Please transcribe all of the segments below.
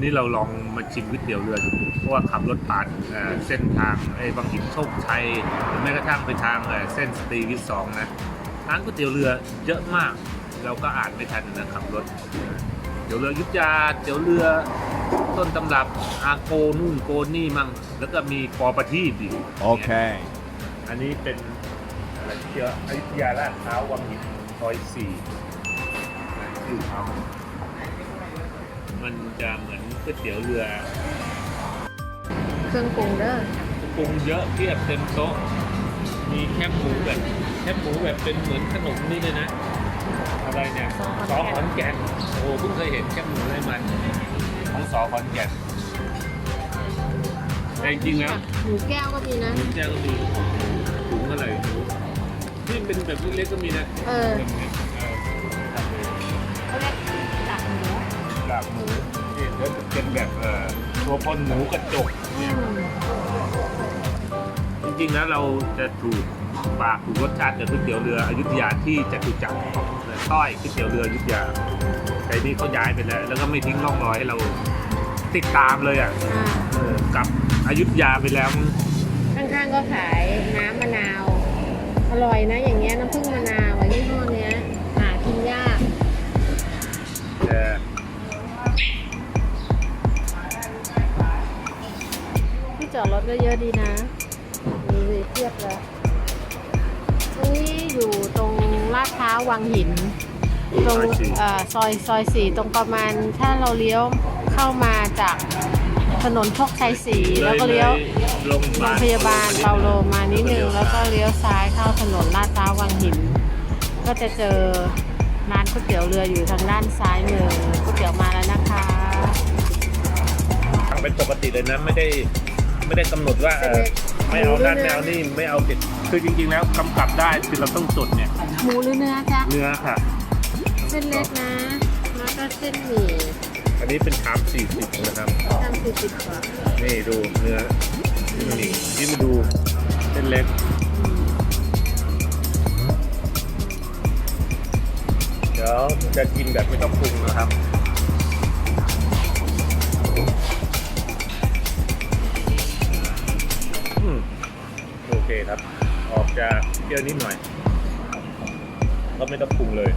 นนี้เราลองมาชิมก๋วยเตี๋ยวเรือดูเพราะว่าขับรถผ่านเอ่อเส้นทางไอ้บางหินโชคชัยหรือแม้กระทั่งไปทางเอ่อเส้นสตรีวิทย์สองนะร้านก๋วยเตี๋ยวเรือเยอะมาก เราก็อ่านไม่ทันนะขับรถเตี๋ยวเรืออยุทธยาเตี๋ยวเรือต้นตำรับอาโกนู่นโกนี่มั่งแล้วก็มีปอประทีปอีก Okay. อันนี้เป็นอะไรเกี่ยวอยุธยาลาดพร้าววังหินซอยสี่ชื่อเขา มันจะเหมือนก๋วยเตี๋ยวเรือเครื่องปรุงเด้อปรุงเยอะเพียบเต็มโต๊ะ มีแคบหมูแบบแคบหมูแบบเป็นเหมือนขนมนี่เลยนะ อะไรเนี่ยสอขอนแก่นโอ้โหเพิ่งเคยเห็นแคบหมูอะไรมันของสอขอนแก่นแต่จริงๆแล้วหมูแก้วก็มีนะหมูแจ้วก็มีถุงอะไรไม่รู้ที่เป็นแบบเล็กๆก็มีนะเออากหมูนี่แล้วจะเป็นแบบเอ่อตัวพนหมูกระจกเนี่ยจริงๆแล้วเราจะถูกปากถูกรสชาติกับก๋วยเตี๋ยวเรืออยุธยาที่จตุจักรต้อยก๋วยเตี๋ยวเรืออยุธยาแต่นี่เขาย้ายไปแล้วแล้วก็ไม่ทิ้งร่องรอยให้เราติดตามเลยอะเออกลับอยุธยาไปแล้ว ข้างๆก็ขายน้ำมะนาว อร่อยนะอย่าง อดรถก็เยอะดีนะมีเทียบเลยตรงนี้อยู่ตรงลาดพร้าววังหิน ตรงเอ่อซอยซอยสี่ตรงประมาณถ้าเราเลี้ยวเข้ามาจากถนนโชคชัยสี่แล้วก็เลี้ยวโรงโรงพยาบาลเปาโลมานิดนึงแล้วก็เลี้ยวซ้ายเข้าถนนลาดพร้าววังหิน ก็จะเจอร้านก๋วยเตี๋ยวเรืออยู่ทางด้านซ้ายมือก๋วยเตี๋ยวมาแล้วนะคะทำเป็นปกติเลยนะไม่ได้ ไม่ได้กำหนดว่าเออไม่เอานั่นไม่เอานี่ไม่เอาผิดคือจริง ๆ แล้วกำกับได้คือเราต้องจดเนี่ย หมูหรือเนื้อจ๊ะเนื้อค่ะ เส้นเล็กนะ แล้วก็เส้นหมี่อันนี้เป็นชาม40นะครับ ทำสี่สิบบาทนี่ดูเนื้อนี่นี่มาดูเส้นเล็กเดี๋ยวจะกินแบบไม่ต้องปรุงนะครับ จะเปรี้ยวนิดหน่อย ก็ไม่ต้องปรุงเลย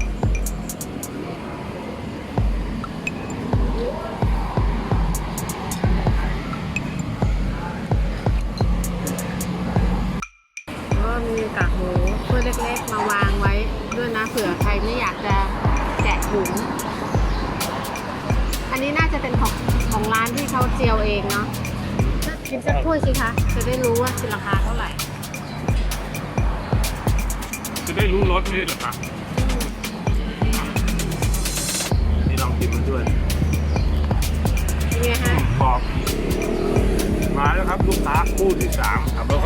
ก็มีกากหมูถ้วยเล็กๆ มาวางไว้ด้วยนะเผื่อใครไม่อยากจะแกะถุง อันนี้น่าจะเป็นของของร้านที่เขาเจียวเองเนาะกินสักถ้วยสิคะ จะได้รู้ว่าราคาเท่าไหร่ จะได้รู้รสไม่ใช่เหรอครับนี่ลองกินมันด้วยเป็นไงฮะกรอบมาแล้วครับ ลูกค้าคู่ที่สามขับรถ